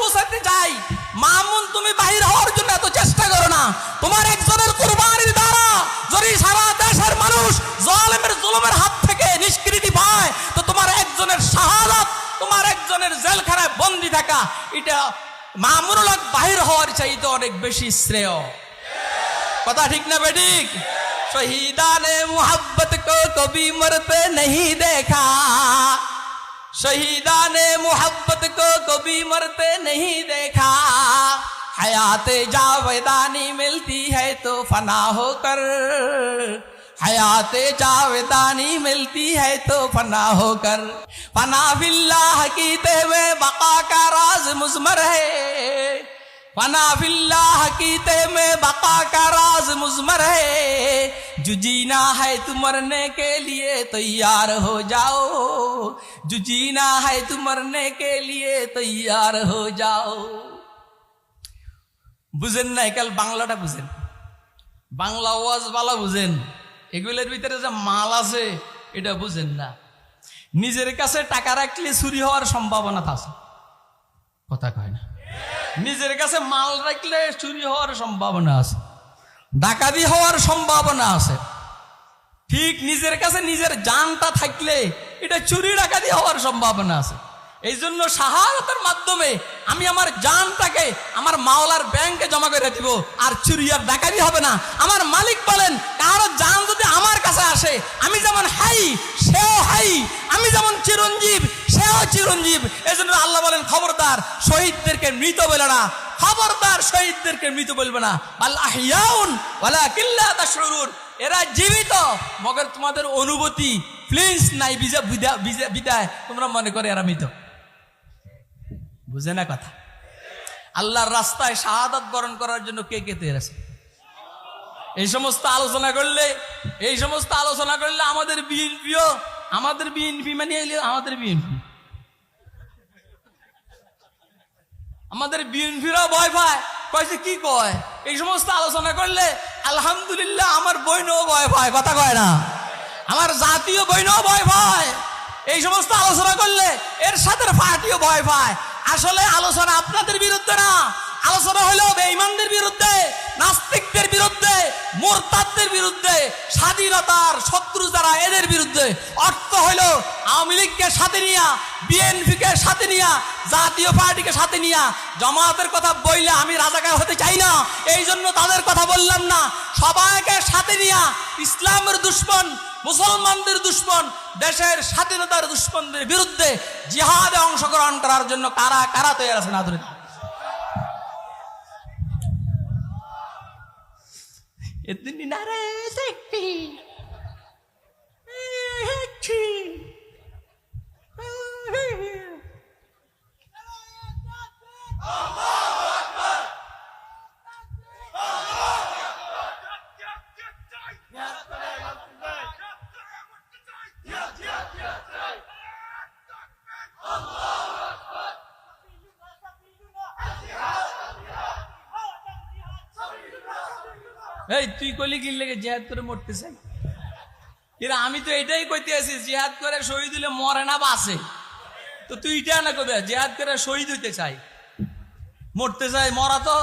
পৌঁছাতে যাই মামুন তুমি বাহির হওয়ার জন্য এত চেষ্টা করো না তোমার একজনের কুরবানির দ্বারা যদি সারা দেশের মানুষ জলেমের জুলুমের হাত থেকে নিষ্কৃতি পায় তো তোমার একজনের শাহাদাত তোমার একজনের জেলখানায় বন্দি থাকা এটা মামুনুল হক বাহির হওয়ার চাইতে অনেক বেশি শ্রেয় কথা ঠিক না বেঠিক शहीदा ने मोहब्बत को कभी मरते नहीं देखा शहीदा ने मोहब्बत को कभी मरते नहीं देखा। हयात जावेदानी मिलती है तो फना होकर। हयात जावेदानी मिलती है तो फना होकर। फना बिल्ला हकीते में बका का राज मुजमर है। फना बिल्लाह कीते में बका का राज मुजमर है जो जीना है तुम मरने के लिए तैयार हो जाओ जो जीना है तुम मरने के लिए तैयार हो जाओ বুঝেন না একাল বাংলাটা বুঝেন বাংলা ওয়াজ বালা বুঝেন এগুলোর ভিতরে যে মাল আছে এটা বুঝেন না নিজের কাছে টাকা রাখলে চুরি হওয়ার সম্ভাবনা আছে কথা কয় না নিজের কাছে মাল রাখলে চুরি হওয়ার সম্ভাবনা আছে। ডাকাতি হওয়ার সম্ভাবনা আছে। ঠিক নিজের কাছে নিজের জানটা থাকলে এটা চুরি ডাকাতি হওয়ার সম্ভাবনা আছে। এই জন্য শাহাদাতের মাধ্যমে আমি আমার জানটাকে আমার মাওলার ব্যাংকে জমা করে দিব, আর চুরি আর ডাকাতি হবে না। আমার মালিক বলেন, কারও জান যদি আমার কাছে আসে, আমি যেমন হাই সেও হাই। আমি যেমন চিরঞ্জীব, সেও চিরঞ্জীব। এজন্য আল্লাহ বলেন, খবরদার, শহীদদেরকে মৃত বলে না। খবরদার, শহীদদেরকে মৃত বলবে না। আল্লাহ ওয়ালা কিল্লা তাশউরুন। এরা জীবিত। মগর তোমাদের অনুভূতি, প্লিজ, নাই বিদায়। তোমরা মনে করে এরা মৃত। বুঝে না কথা? আল্লাহর রাস্তায় শাহাদাত বরণ করার জন্য কে কে তৈরি আছে? এই সমস্ত আলোচনা করলে, এই সমস্ত আলোচনা করলে আমাদের বিএনপিও আমাদের বিএনপি মানে আমাদের বিএনপি আমাদের বিএনপিরাও ভয় পায় কয়েছে কি কয়? এই সমস্ত আলোচনা করলে আলহামদুলিল্লাহ আমার বইনও ভয় পায়, কথা কয় না। আমার জাতীয় বইনও ভয় পায়। এই সমস্ত আলোচনা করলে এর সাথে পার্টিও ভয় পায়। আসলে আলোচনা আপনাদের বিরুদ্ধে না আলোচনা হলো বেঈমানদের বিরুদ্ধে, নাস্তিকদের বিরুদ্ধে, মোরতাদদের বিরুদ্ধে, স্বাধীনতার শত্রু যারা, এদের বিরুদ্ধে। অর্থ হইল আওয়ামী লীগকে সাথে নিয়া, বিএনপিকে সাথে নিয়া, জাতীয় পার্টিকে সাথে নিয়া। জামাতের কথা বললে আমি রাজাকার হতে চাই না, এই জন্য তাদের কথা বললাম না। সবাইকে সাথে নিয়া, ইসলামের দুশ্মন, মুসলমানদের দুশ্মন, দেশের স্বাধীনতার দুশ্মনদের বিরুদ্ধে জিহাদে অংশগ্রহণ করার জন্য কারা কারা তৈরি আছেন আধুনিক? ಎದ್ದು ನಾರೇ ಶಕ್ತಿ ಹೆಚ್ಚಿ Yeah. তুই কলি লেগে জেহাদ করে মরতে চাই এরা, আমি তো এটাই কইতে আছি জেহাদ করে শহীদ হলে মরে না বাসে তো তুই এটা না কবে জেহাদ করে শহীদ হইতে চাই। মরতে চাই, মরা তো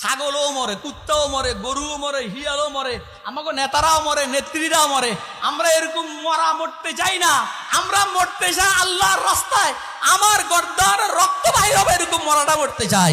ছাগলও মরে, কুত্তাও মরে, গরুও মরে, হিয়ালও মরে আমাকে নেতারাও মরে, নেত্রীরাও মরে। আমরা এরকম মরা মরতে চাই না। আমরা মরতে চাই আল্লাহর রাস্তায়। আমার গর্দার রক্ত বাহির হবে এরকম মরাটা মরতে চাই।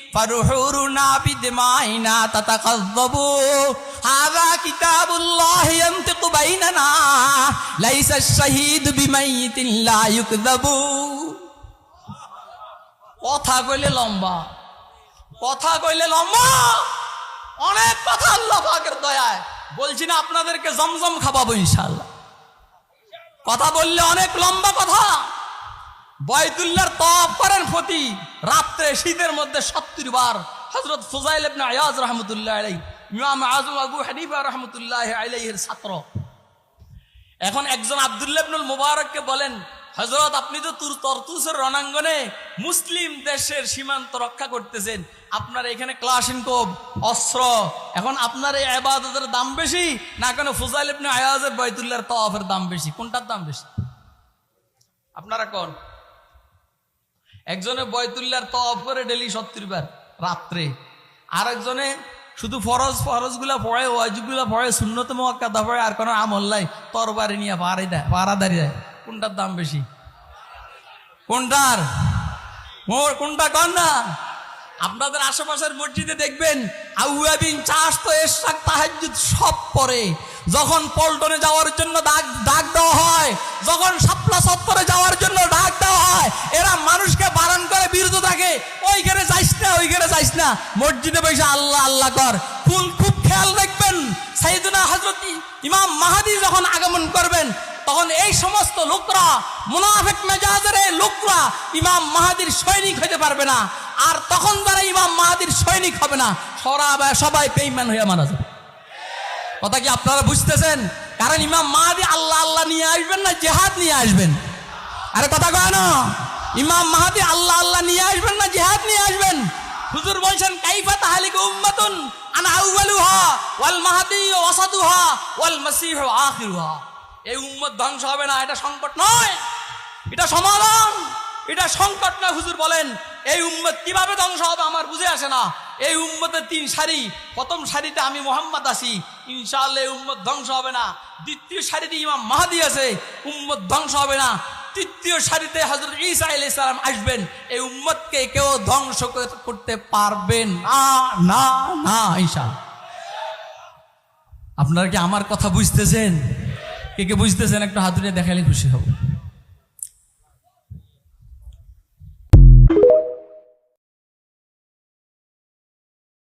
বিদমুইহি فرحورنا بدمائنا تتقذب هذا كتاب الله ينطق بيننا ليس الشهيد بميت لا يكذب কথা কইলে লম্বা কথা কইলে লম্বা অনেক কথা আল্লাহ পাকের দয়ায় বলছি না আপনাদেরকে জমজম খাওয়াবো ইনশাআল্লাহ কথা বললে অনেক লম্বা কথা বয়তুল্লার তপ করেন ফতি রাত্রে শীতের মধ্যে সত্তর বার হজরত ফুজাইল আয়াজ রহমতুল্লাহ ইমাম আজম আবু হানিফা রহমতুল্লাহ আলাইহির ছাত্র। এখন একজন আবদুল্লাহ ইবনুল মুবারককে বলেন হজরত আপনি তো তুর, তরতুসের রণাঙ্গনে মুসলিম দেশের সীমান্ত রক্ষা করতেছেন। আপনার এখানে ক্লাসিনকোভ অস্ত্র, এখন আপনার এই আবাদতের দাম বেশি না কেন ফুজাইল আয়াজের বৈতুল্লাহর তওয়াফের দাম বেশি? কোনটার দাম বেশি? আপনারা কোন? একজনে বয়তুল্লার তওয়াফ করে ডেলি সত্তর বার রাত্রে। আর একজনে শুধু ফরজ ফরজগুলা পড়ে ওয়াজিবগুলা পড়ে শূন্যত মক্কাদা পড়ে, আর কোনো আমল নাই, তরবারি নিয়ে পাড়াই দেয় পাড়াদারি দেয়। কোনটার দাম বেশি? কোনটার? মোর কোনটা কন না? আপনাদের আশেপাশের মসজিদে দেখবেন আউয়াবিন চাষ তো এরশাক তাহাজ্জুদ সব পরে। যখন পল্টনে যাওয়ার জন্য ডাক ডাক দেওয়া হয়, যখন শাপলা সত্তরে যাওয়ার জন্য ডাক দেওয়া হয় এরা মানুষকে বারণ করে বিরত থাকে ওইখানে যাইস না ওইখানে যাইস না, মসজিদে বসে আল্লাহ আল্লাহ কর। ফুল খুব খেয়াল রাখবেন। সাইদুনা হজরত ইমাম মাহাদি যখন আগমন করবেন, তখন এই সমস্ত লোকরা, মুনাফেক মেজাজের লোকরা ইমাম মাহাদির সৈনিক হতে পারবে না। আর তখন যারা ইমাম মাহাদির সৈনিক হবে না, সরা- সবাই বেইমান হয়ে মারা যাবে। কথা কি আপনারা বুঝতেছেন? কারণ ইমাম মাহাদি আল্লাহ আল্লাহ নিয়ে আসবেন না, জেহাদ নিয়ে আসবেন। আরে কথা কয় না, ইমাম মাহাদি আল্লাহ আল্লাহ নিয়ে আসবেন না, জেহাদ নিয়ে আসবেন। হুজুর বলছেন, কাইফা তাহালিক উম্মাতুন? আনা আউয়ালুহা ওয়াল মাহাদি ওয়াসাদুহা ওয়াল মাসিহ আখিরুহা। এই উম্মত ধ্বংস হবে না, এটা সংকট নয়, এটা সমাধান, এটা সংকট না হুজুর বলেন। এই উম্মত কীভাবে ধ্বংস হবে আমার বুঝে আসে না। এই উম্মতের তিন সারি, প্রথম সারিতে আমি মোহাম্মদ আছি, ইনশাআল্লাহ এই উম্মত ধ্বংস হবে না। দ্বিতীয় সারিতে ইমাম মাহাদি আছে, উম্মত ধ্বংস হবে না। তৃতীয় সারিতে হজরত ইসা আলি সালাম আসবেন, এই উম্মতকে কেউ ধ্বংস কর- করতে পারবেন না না না ঈশা আপনারা কি আমার কথা বুঝতেছেন? কে কে বুঝতেছেন? একটু হাতুড়ে দেখালে খুশি হব।